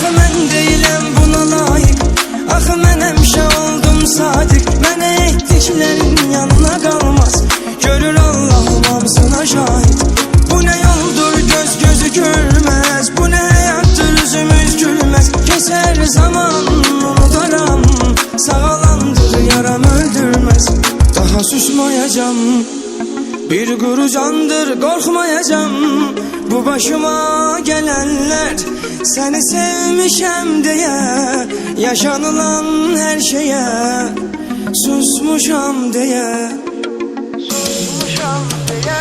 Axı mən deyiləm buna layiq Axı mən həmişə oldum sadiq Mənə etdiklərin yanına qalmaz Görür Allahım hamısına şahid Bu nə yoldur göz gözü görməz Bu nə həyatdır üzümüz gülməz Keçər zaman unudaram Sağalandır yaram öldürməz Daha susmayacam bir kuru candır Bu başıma gelenler Seni sevmişem diye Yaşanılan her şeye Susmuşam diye. Susmuşam diye.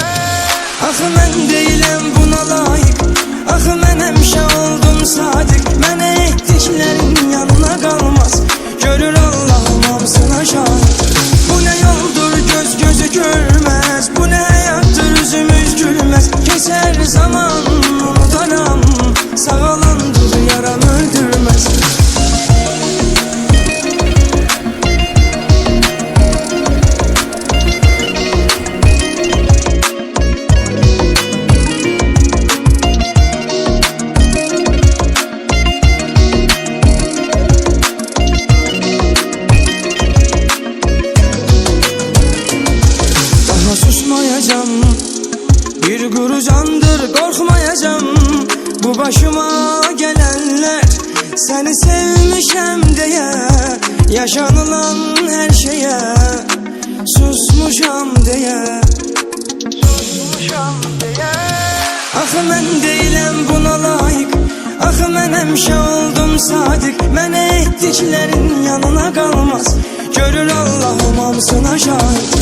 Axı mən deyiləm buna layiq Axı mən həmişə oldum sadiq Mənə etdiklərin yanına qalmaz Görür Allahım hamısına şahid Bu nə yoldur göz gözü görməz Bu nə həyatdır üzümüz gülməz Keçər zaman susmayacağım Bir kuru candır korkmayacağım. Bu başıma gelenler Seni sevmişem diye Yaşanılan her şeye Susmuşam diye Susmuşam diye Axı mən deyiləm buna layiq Axı mən həmişə oldum sadiq Mənə etdiklərin yanına qalmaz Görür Allahım nə yoldur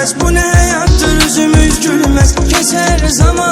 görməz Bu nə həyatdır üzümüz gülməz Keçər zaman